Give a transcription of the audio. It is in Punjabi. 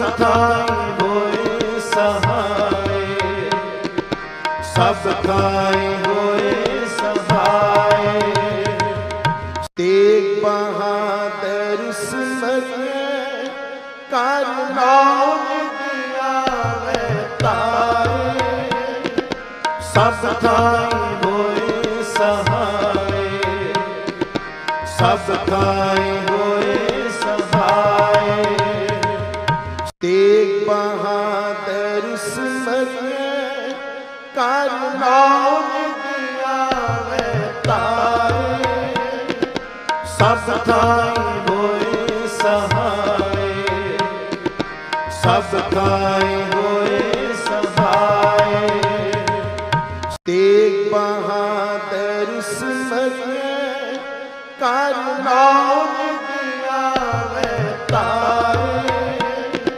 ਸਭ ਥਾਈ ਹੋਏ ਸਹਾਏ। ਸਭ ਥਾਈ ਹੋਏ ਸਹਾਏ। ਤੇਗ ਬਹਾਦਰ ਸਿਮਰਿਐ ਕਰ ਨਾਮ ਦਿਆਵੇ ਤਾਰੇ। ਸਭ ਥਾਈ ਹੋਏ ਸਹਾਏ। ਸਭ ਥਾਈ ਬਹਾਦਰ ਸਿਮਰਿਐ ਕਰ ਨਾਮ ਦਿਆਵੇ ਤਾਰੇ ਸਭ ਥਾਈ ਹੋਏ ਸਹਾਏ ਸਭ ਥਾਈ ਹੋਏ ਸਹਾਏ ਤੇਗ ਬਹਾਦਰ ਸਿਮਰਿਐ ਕਰ ਨਾਮ